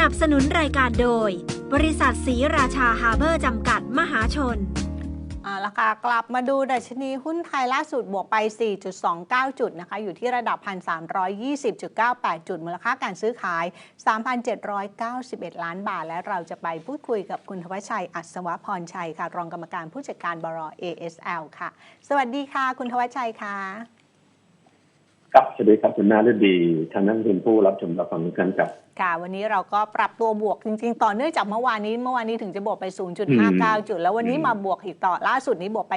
นับสนุนรายการโดย บริษัทสีราชาฮาร์เบอร์จำกัดมหาชนเอาละค่ะกลับมาดูดัชนีหุ้นไทยล่าสุดบวกไป 4.29 จุดนะคะ อยู่ที่ระดับ 1,320.98 จุด มูลค่าการซื้อขาย 3,791 ล้านบาท และเราจะไปพูดคุยกับคุณทวชชัย อัศวพรชัยค่ะ รองกรรมการผู้จัดการบร ASL ค่ะ สวัสดีค่ะ คุณทวชชัยค่ะ ครับสวัสดีครับคุณนาฤดีท่านนักลงทุนผู้รับชมรับฟังทุกท่านครับค่ะ วันนี้เราก็ปรับตัวบวกจริง ๆ ต่อเนื่องจากเมื่อวานนี้เมื่อวานนี้ถึงจะบวกไป 0.59 จุด แล้ววันนี้มาบวกอีกต่อล่าสุดนี้บวกไป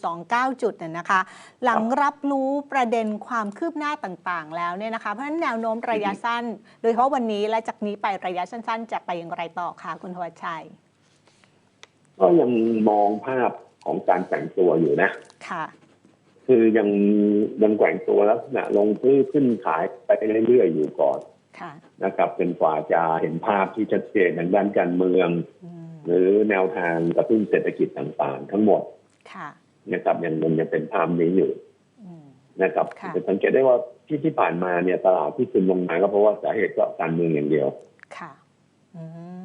4.29 จุดน่ะนะคะ หลังรับรู้ประเด็นความคืบหน้าต่างๆ แล้วเนี่ยนะคะ เพราะฉะนั้นแนวโน้มระยะสั้น โดยเฉพาะวันนี้และจากนี้ไประยะสั้น ๆ จะไปอย่างไรต่อคะคุณทวัชชัย ก็ยังมองภาพของการแต่งตัวอยู่นะค่ะ คือยังยังแกว่งตัวลักษณะลงซื้อขึ้นขายไปเรื่อยๆอยู่ก่อนค่ะนะครับเป็นกว่าจะเห็นภาพที่ชัดเจนทางด้านการเมืองอืมหรือแนวทางกระตุ้นเศรษฐกิจต่างๆ ทั้งหมดค่ะนะครับยังยังยังเป็นภาพนี้อยู่อืมนะครับค่ะจะสังเกตได้ว่าที่ที่ผ่านมาเนี่ยตลาดที่ขึ้นลงมาก็เพราะว่าสาเหตุก็การเมืองอย่างเดียว ค่ะอื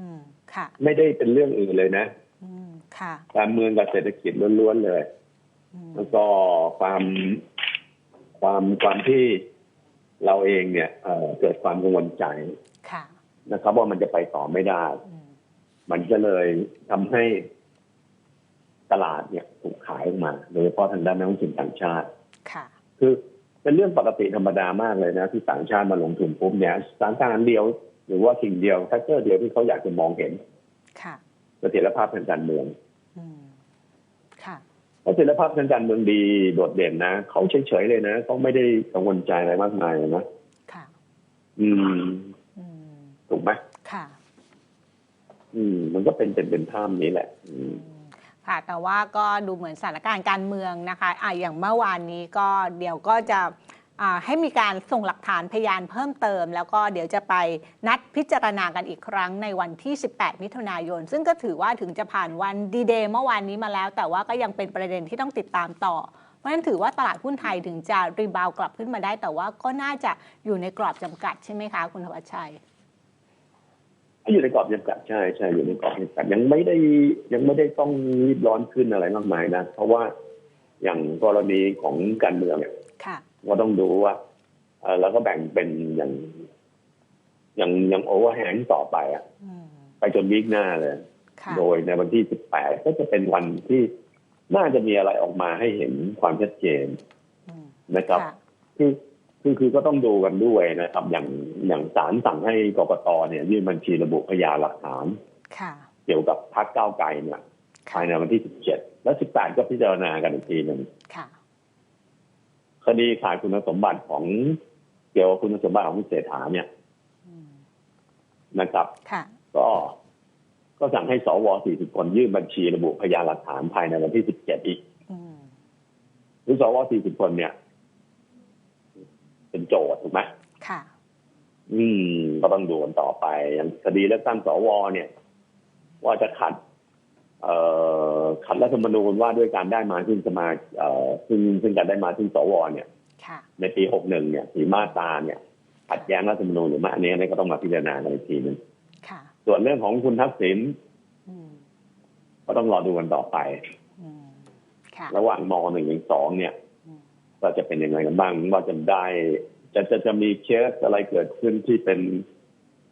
มค่ะ ไม่ได้เป็นเรื่องอื่นเลยนะอืมค่ะ การเมืองกับเศรษฐกิจล้วนๆเลยอืม แล้วก็ความความความที่เราเองเนี่ยเอ่อเกิดความกังวลใจค่ะนะครับ ว่ามันจะไปต่อไม่ได้อืมมันก็เลยทำให้ตลาดเนี่ยถูกขายออกมา โดยเฉพาะทางด้านนักลงทุนต่างชาติค่ะคือเป็นเรื่องปกติธรรมดามากเลยนะ ที่ต่างชาติมาลงทุนปุ๊บเนี่ยสถานการณ์เดียว หรือว่าสิ่งเดียวแฟกเตอร์เดียวที่เขาอยากจะมองเห็นค่ะเสถียรภาพทางการเมือง อืมค่ะเพราะเสถียรภาพทางการเมืองดีโดดเด่นนะเขาเฉยๆเลยนะเขาไม่ได้กังวลใจอะไรมากมายนะค่ะอืมอืมถูกไหมค่ะ อืม มันก็เป็นเป็นเป็นภาพนี้แหละ อืมค่ะแต่ว่าก็ดูเหมือนสถานการณ์การเมืองนะคะอะอย่างเมื่อวานนี้ก็เดี๋ยวก็จะอ่า ให้มีการส่งหลักฐานพยานเพิ่มเติม แล้วก็เดี๋ยวจะไปนัดพิจารณากันอีกครั้งในวันที่ 18 มิถุนายน ซึ่งก็ถือว่าถึงจะผ่านวันดีเดย์เมื่อวานนี้มาแล้ว แต่ว่าก็ยังเป็นประเด็นที่ต้องติดตามต่อ เพราะฉะนั้นถือว่าตลาดหุ้นไทยถึงจะรีบาวกลับขึ้นมาได้ แต่ว่าก็น่าจะอยู่ในกรอบจำกัดใช่ไหมคะ คุณธวัชชัยอยู่ในกรอบจำกัดใช่ใช่อยู่ในกรอบจำกัดยังไม่ได้ยังไม่ได้ต้องรีบร้อนขึ้นอะไรมากมายนะ เพราะว่าอย่างกรณีของการเมืองเนี่ย ก็ต้องดูว่าเอ่อเราก็แบ่งเป็นอย่าง อย่างอย่างโอเวอร์แฮงต่อไปอะอืมไปจนวีคหน้าเลยค่ะโดยในวันที่18ก็จะเป็นวันที่น่าจะมีอะไรออกมาให้เห็นความชัดเจนอืมนะครับค่ะคือคือคือก็ต้องดูกันด้วยนะครับ อย่างอย่างศาลสั่งให้กกตเนี่ย ยื่นบัญชีระบุพยานหลักฐานค่ะเกี่ยวกับพรรคก้าวไกลเนี่ยภายในวันที่17และ18ก็พิจารณากันอีกทีหนึ่ง ค่ะคดีขาดคุณสมบัติของเกี่ยวกับคุณสมบัติของคุณเศรษฐาเนี่ยอืมนะครับค่ะก็ ก็สั่งให้สว 40 คนยื่นบัญชีระบุพยานหลักฐานภายในวันที่ 17 อีกอืมหรือสว 40 คนเนี่ย เป็นโจทย์ถูกไหมค่ะ อืม ก็ต้องดูกันต่อไปอย่างคดีเลือกตั้งสว เนี่ย ว่าจะขัด เอ่อ ขัดรัฐธรรมนูญว่าด้วยการได้มาซึ่งสมาเอ่อซึ่งซึ่งการได้มาซึ่งสวเนี่ยค่ะในปี61เนี่ยสีมาตราเนี่ยขัดแย้งรัฐธรรมนูญหรือไม่อันนี้อันนี้ก็ต้องมาพิจารณากันอีกทีหนึงค่ะส่วนเรื่องของคุณทักษิณอืมก็ต้องรอดูกันต่อไปอืมค่ะระหว่างมหนึ่งถึงสองเนี่ยอืมก็จะเป็นยังไงกันบ้างว่าจะได้ จะจะจะมีเคสอะไรเกิดขึ้นที่เป็น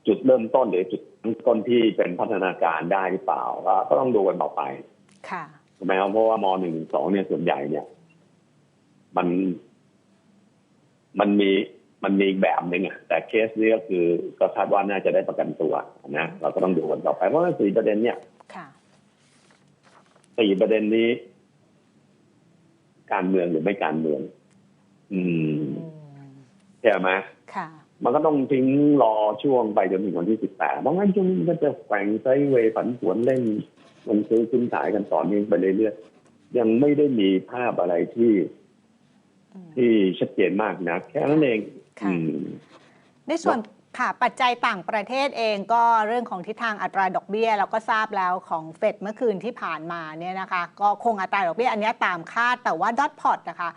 จุดเริ่มต้นหรือจุดตั้งต้นที่เป็นพัฒนาการได้หรือเปล่าก็ก็ต้องดูกันต่อไป ค่ะถูกไหมครับเพราะว่ามหนึ่งสองเนี่ยส่วนใหญ่เนี่ย มันมันมีมันมีอีกแบบหนึ่งอะแต่เคสนี้ก็คือก็คาดว่าน่าจะได้ประกันตัวนะเราก็ต้องดูกันต่อไปเพราะว่าสี่ประเด็นเนี่ยค่ะสี่ประเด็นนี้ การเมืองหรือไม่การเมืองอืมอืมใช่ไหมค่ะ มันก็ต้องทิ้งรอช่วงไปจนถึงวันที่สิบแปดบางวันช่วงนี้มันก็จะแกว่งไซด์เวย์ผันผวนเล่น มันซื้อขึ้นขายกันต่อเนื่องไปเรื่อยๆยังไม่ได้มีภาพอะไรที่อืมที่ชัดเจนมากนะแค่นั้นเองค่ะอืมในส่วนค่ะปัจจัยต่างประเทศเองก็เรื่องของทิศทางอัตราดอกเบี้ยเราก็ทราบแล้วของเฟดเมื่อคืนที่ผ่านมาเนี่ยนะคะ ก็คงอัตราดอกเบี้ยอันเนี้ยตามคาดแต่ว่าดอทพอตนะคะ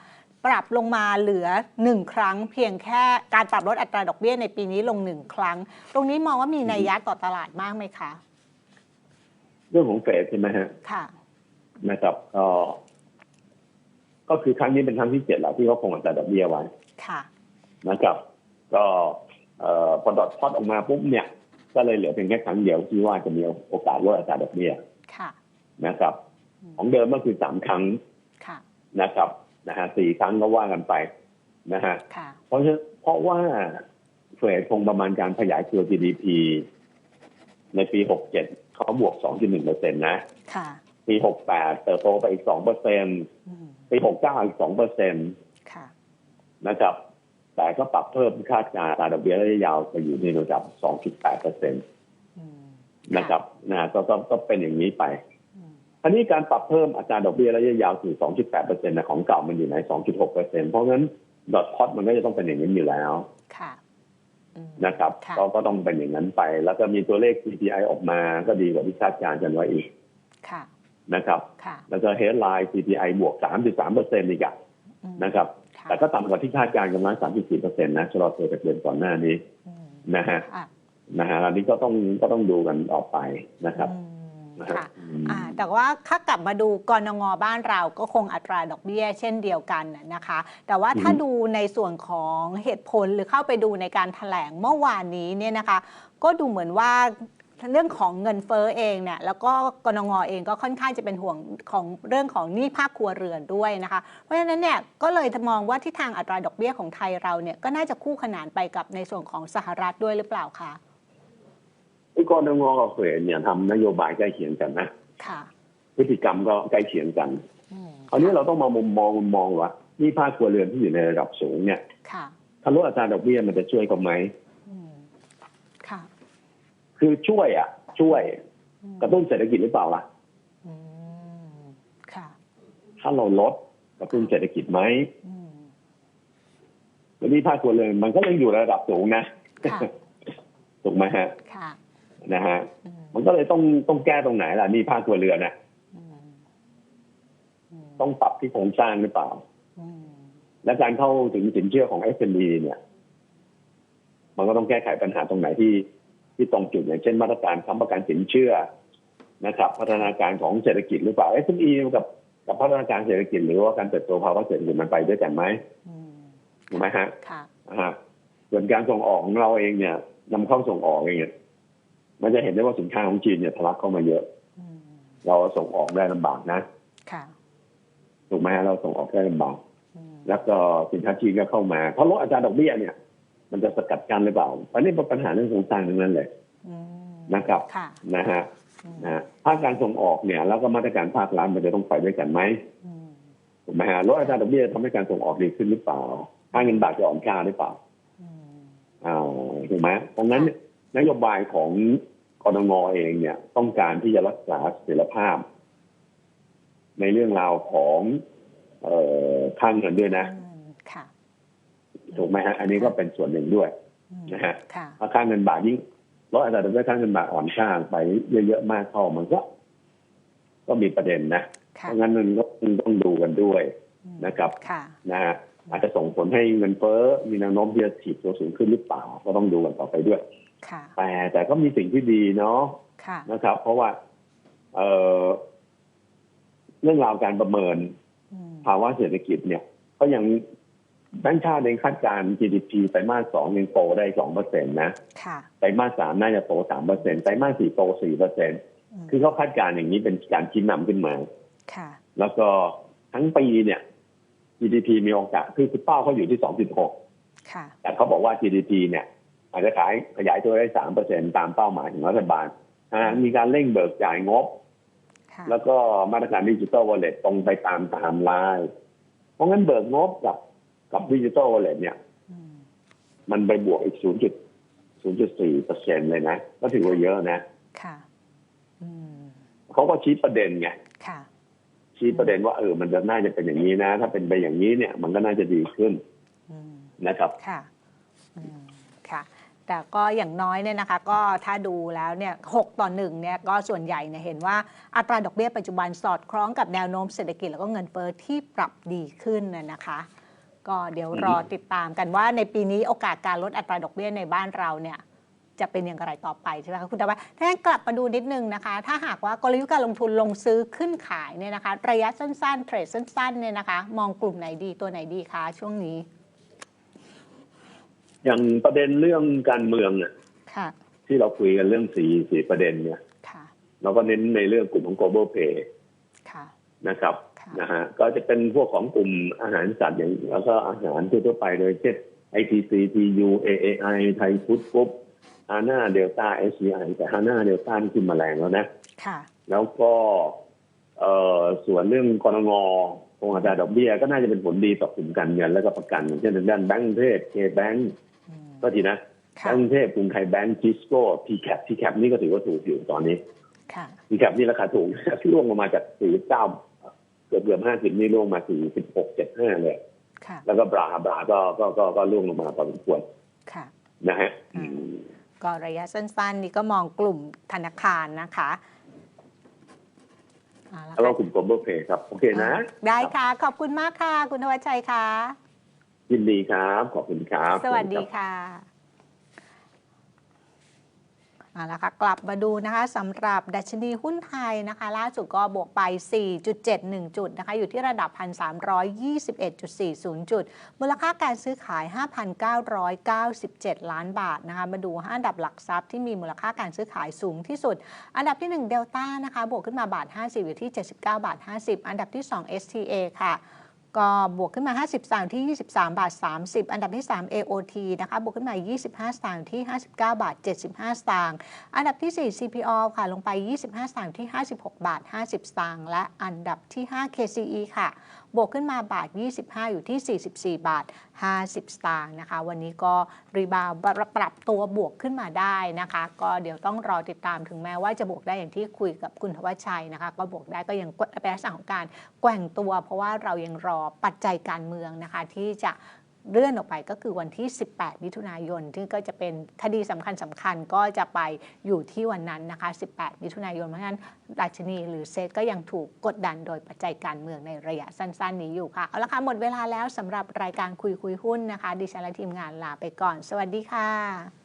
ปรับลงมาเหลือหนึ่งครั้ง เพียงแค่การปรับลดอัตราดอกเบี้ยในปีนี้ลงหนึ่งครั้ง ตรงนี้มองว่ามีนัยยะต่อตลาดมากไหมคะ เรื่องของเฟดใช่ไหมฮะค่ะนะครับก็ก็คือครั้งนี้เป็นครั้งที่เจ็ดแล้วที่เขาคงอัตราดอกเบี้ยไว้ค่ะนะครับ ก็เอ่อพอดอทพอดออกมาปุ๊บเนี่ย ก็เลยเหลือเพียงแค่ครั้งเดียวที่ว่าจะมีโอกาสลดอัตราดอกเบี้ยค่ะนะครับ ของเดิมก็คือสามครั้งค่ะนะครับนะฮะสี่ครั้งก็ว่ากันไปนะฮะค่ะเพราะฉะนั้นเพราะว่าเฟดคงประมาณการขยายตัว GDP ในปี67เขาบวก 2.1เปอร์เซ็นต์นะค่ะปี 68 เติบโตไปอีก2เปอร์เซ็นต์อืมปี 69 อีก2เปอร์เซ็นต์ค่ะนะครับ แต่ก็ปรับเพิ่มคาดการณ์อัตราดอกเบี้ยระยะยาวไปอยู่ในระดับ 2.8เปอร์เซ็นต์อืมนะครับนะก็ก็ก็เป็นอย่างนี้ไปอืมอันนี้การปรับเพิ่มอัตราดอกเบี้ยระยะยาวสู่2.8เปอร์เซ็นต์ของเก่ามันอยู่ใน 2.6เปอร์เซ็นต์เพราะงั้นดอทพอตมันก็จะต้องเป็นอย่างนี้อยู่แล้ว ค่ะอืม นะครับค่ะก็ก็ต้องเป็นอย่างนั้นไป แล้วก็มีตัวเลข CPI ออกมาก็ดีกว่าที่คาดการณ์กันไว้อีกค่ะนะครับค่ะแล้วก็ headline CPI บวก 3.3เปอร์เซ็นต์อีกอะอืมนะครับค่ะแต่ก็ต่ำกว่าที่คาดการณ์กันมา3.4เปอร์เซ็นต์นะชะลอตัวจากเดือนก่อนหน้านี้อืมนะฮะค่ะนะฮะอันนี้ก็ต้องก็ต้องดูกันต่อไปนะครับอืมนะฮะค่ะอืมอ่า แต่ว่าถ้ากลับมาดูกรงงบ้านเราก็คงอัตราดอกเบี้ย เช่นเดียวกันนะคะ แต่ว่าถ้าดูในส่วนของเหตุผลหรือเข้าไปดูในการแถลงเมื่อวานนี้เนี่ยนะคะ ก็ดูเหมือนว่าเรื่องของเงินเฟ้อเองเนี่ยแล้วก็กรงงเองก็ค่อนข้างจะเป็นห่วงของเรื่องของหนี้ภาคครัวเรือนด้วยนะคะ เพราะฉะนั้นเนี่ยก็เลยมองว่าที่ทางอัตราดอกเบี้ยของไทยเราเนี่ยก็น่าจะคู่ขนานไปกับในส่วนของสหรัฐด้วยหรือเปล่าคะกรงงกับเฟดเนี่ยทำนโยบายใกล้เคียงกันนะ พฤติกรรมก็ใกล้เคียงกันอืมคราวนี้เราต้องมามุมมองมุมมองว่านี่ภาคครัวเรือนที่อยู่ในระดับสูงเนี่ยค่ะถ้าลดอัตราดอกเบี้ยมันจะช่วยเขาไหมอืมค่ะคือช่วยอะ ช่วยอืมกระตุ้นเศรษฐกิจหรือเปล่าล่ะอืมค่ะถ้าเราลดกระตุ้นเศรษฐกิจไหมอืมแล้วนี่ภาคครัวเรือนมันก็ยังอยู่ระดับสูงนะค่ะถูกไหมฮะค่ะ นะฮะอืมมันก็เลยต้องต้องแก้ตรงไหนล่ะนี่ภาคครัวเรือนน่ะอืมอืมต้องปรับที่โครงสร้างหรือเปล่าอืมและการเข้าถึงสินเชื่อของ SME เนี่ย มันก็ต้องแก้ไขปัญหาตรงไหนที่ที่ตรงจุดอย่างเช่นมาตรการค้ำประกันสินเชื่อนะครับ พัฒนาการของเศรษฐกิจหรือเปล่า SME กับกับพัฒนาการเศรษฐกิจหรือว่าการเติบโตภาวะเศรษฐกิจมันไปด้วยกันไหมอืมถูกไหมฮะค่ะอ่าฮะส่วนการส่งออกของเราเองเนี่ยนำเข้าส่งออกเองเนี่ย มันจะเห็นได้ว่าสินค้าของจีนเนี่ยทะลักเข้ามาเยอะอืมเราส่งออกได้ลำบากนะค่ะถูกไหมฮะเราส่งออกได้ลำบากอืมแล้วก็สินค้าจีนก็เข้ามา เพราะลดอัตราดอกเบี้ยเนี่ย มันจะสกัดกั้นหรือเปล่าอันนี้เป็นปัญหาเรื่องโครงสร้างทั้งนั้นเลยอืมนะครับค่ะนะฮะอืมนะฮะภาคการส่งออกเนี่ย แล้วก็มาตรการภาครัฐมันจะต้องไปด้วยกันไหมอืมถูกไหมฮะลดอัตราดอกเบี้ยทำให้การส่งออกดีขึ้นหรือเปล่าค่าเงินบาทจะอ่อนค่าหรือเปล่าอืมอ้าวถูกไหมตรงนั้นเนี่ยนโยบายของกรงงเองเนี่ย ต้องการที่จะรักษาเสถียรภาพ ในเรื่องราวของเอ่อค่าเงินด้วยนะอืมค่ะถูกไหมฮะ อันนี้ก็เป็นส่วนหนึ่งด้วยอืมนะฮะค่ะถ้าค่าเงินบาทยิ่งลดอัตราดอกเบี้ยค่าเงินบาทอ่อนค่าไปเยอะๆมากเข้ามันก็ก็มีประเด็นนะ เพค่ะราะงั้นมันก็ต้องดูกันด้วยอืมนะครับค่ะนะฮะอาจจะส่งผลให้เงินเฟ้อมีแนวโน้มที่จะถีบตัวสูงขึ้นหรือเปล่า ก็ต้องดูกันต่อไปด้วย ค่ะ แต่แต่ก็มีสิ่งที่ดีเนาะค่ะนะครับ เพราะว่า เอ่อเรื่องราวการประเมินอืมภาวะเศรษฐกิจเนี่ย ก็ยังแบงก์ชาติเองคาดการณ์ GDP ไตรมาสสองยังโตได้สองเปอร์เซ็นต์นะค่ะไตรมาสสามน่าจะโตสามเปอร์เซ็นต์ไตรมาสสี่โตสี่เปอร์เซ็นต์อืมคือเขาคาดการณ์อย่างนี้เป็นการชี้นำขึ้นมาค่ะแล้วก็ทั้งปีเนี่ย GDP มีโอกาสคือคือเป้าเขาอยู่ที่สองจุดหกค่ะแต่เขาบอกว่า GDP เนี่ย อาจจะขายขยายตัวได้สามเปอร์เซ็นตามเป้าหมายของรัฐบาลอ่ามีการเร่งเบิกจ่ายงบค่ะแล้วก็มาตรการดิจิ t a ลวอลเล็ตตรงไปตามไทม์ไลน์เพราะงั้นเบิกงบกับกับดิจิ t a ลวอลเล็ตเนี่ยอืมมันไปบวกอีก0.0.4เปอร์เซ็นเลยนะ ก็ถือว่าเยอะนะค่ะอืมเขาก็ชี้ประเด็นไงค่ะชี้ประเด็นว่าเออมันจะน่าจะเป็นอย่างนี้นะ ถ้าเป็นไปอย่างนี้เนี่ย มันก็น่าจะดีขึ้นอืมนะครับ ค่ะอืมค่ะ แต่ก็อย่างน้อยเนี่ยนะคะก็ถ้าดูแล้วเนี่ยหกต่อหนึ่งเนี่ยก็ส่วนใหญ่เนี่ยเห็นว่าอัตราดอกเบี้ยปัจจุบันสอดคล้องกับแนวโน้มเศรษฐกิจแล้วก็เงินเฟ้อที่ปรับดีขึ้นน่ะนะคะ ก็เดี๋ยวรอติดตามกันว่าในปีนี้โอกาสการลดอัตราดอกเบี้ยในบ้านเราเนี่ยจะเป็นอย่างไรต่อไปใช่ไหมคะคุณตาว่าถ้างั้นกลับมาดูนิดนึงนะคะ ถ้าหากว่ากลยุทธ์การลงทุนลงซื้อขึ้นขายเนี่ยนะคะ ระยะสั้นๆเทรดสั้นๆเนี่ยนะคะ มองกลุ่มไหนดีตัวไหนดีคะช่วงนี้ อย่างประเด็นเรื่องการเมืองเนี่ยค่ะ ที่เราคุยกันเรื่องสี่สี่ประเด็นเนี่ยค่ะ เราก็เน้นในเรื่องกลุ่มของ global pay ค่ะนะครับค่ะนะฮะก็จะเป็นพวกของกลุ่มอาหารสัตว์อย่างแล้วก็อาหารทั่วๆไปโดยเช่น ITC TU AAI ไทยฟู้ดกรุ๊ปฮาน่าเดลต้า SCI แต่ฮาน่าเดลต้านี่ขึ้นมาแรงแล้วนะค่ะแล้วก็เอ่อส่วนเรื่องกรงงคงอัตราดอกเบี้ยก็น่าจะเป็นผลดีต่อกลุ่มการเงินและก็ประกันอย่างเช่นทางด้านแบงก์กรุงเทพเคแบงก์อืม ก็ทีนะแบค่ะงก์กรุงเทพกรุงไทยแบงก์ทิสโก้ทีแคปทีแคปนี่ก็ถือว่าถูกอยู่ตอนนี้ค่ะทีแคปนี่ราคาถูกร่วงลงมาจาก49เกือบเกือบ50นี่ร่วงมา46 75เลยค่ะแล้วก็บราบราก็ก็ก็ก็ร่วงลงมาพอสมควรค่ะนะฮะอืมก็ระยะสั้นๆ นี่ก็มองกลุ่มธนาคารนะคะเอาละแล้วก็ค่ะกลุ่ม global pay ครับ โอเคนะ ได้ค่ะ ขอบคุณมากค่ะ คุณธวัชชัยค่ะ ยินดีครับ ขอบคุณครับ สวัสดีค่ะเอาละค่ะกลับมาดูนะคะสำหรับดัชนีหุ้นไทยนะคะ ล่าสุดก็บวกไป 4.71 จุดนะคะ อยู่ที่ระดับ 1,321.40 จุด มูลค่าการซื้อขาย 5,997 ล้านบาทนะคะ มาดู5อันดับหลักทรัพย์ที่มีมูลค่าการซื้อขายสูงที่สุด อันดับที่ 1 เดลต้านะคะ บวกขึ้นมาบาท 50 อยู่ที่ 79 บาท 50 อันดับที่ 2 STA ค่ะ ก็บวกขึ้นมา 50สตางค์ที่ 23 บาท 30 อันดับที่ 3 AOT นะคะบวกขึ้นมา 25 สตางค์ที่ 59 บาท 75 สตางค์อันดับที่ 4 CPO ค่ะลงไป 25 สตางค์ที่ 56 บาท 50 สตางค์และอันดับที่ 5 KCE ค่ะบวกขึ้นมาบาท 25 อยู่ที่ 44 บาท 50 สตางค์นะคะ วันนี้ก็รีบาวปรับตัวบวกขึ้นมาได้นะคะ ก็เดี๋ยวต้องรอติดตามถึงแม้ว่าจะบวกได้อย่างที่คุยกับคุณทวชชัยนะคะ ก็บวกได้ก็ยังเป็นลักษณะของการแกว่งตัว เพราะว่าเรายังรอปัจจัยการเมืองนะคะที่จะ เลื่อนออกไปก็คือวันที่ 18 มิถุนายนที่ก็จะเป็นคดีสำคัญสำคัญก็จะไปอยู่ที่วันนั้นนะคะ 18 มิถุนายน เพราะฉะนั้นดัชนีหรือเซตก็ยังถูกกดดันโดยปัจจัยการเมืองในระยะสั้น ๆ นี้อยู่ค่ะ เอาละค่ะหมดเวลาแล้วสำหรับรายการคุยคุยหุ้นนะคะ ดิฉันและทีมงานลาไปก่อน สวัสดีค่ะ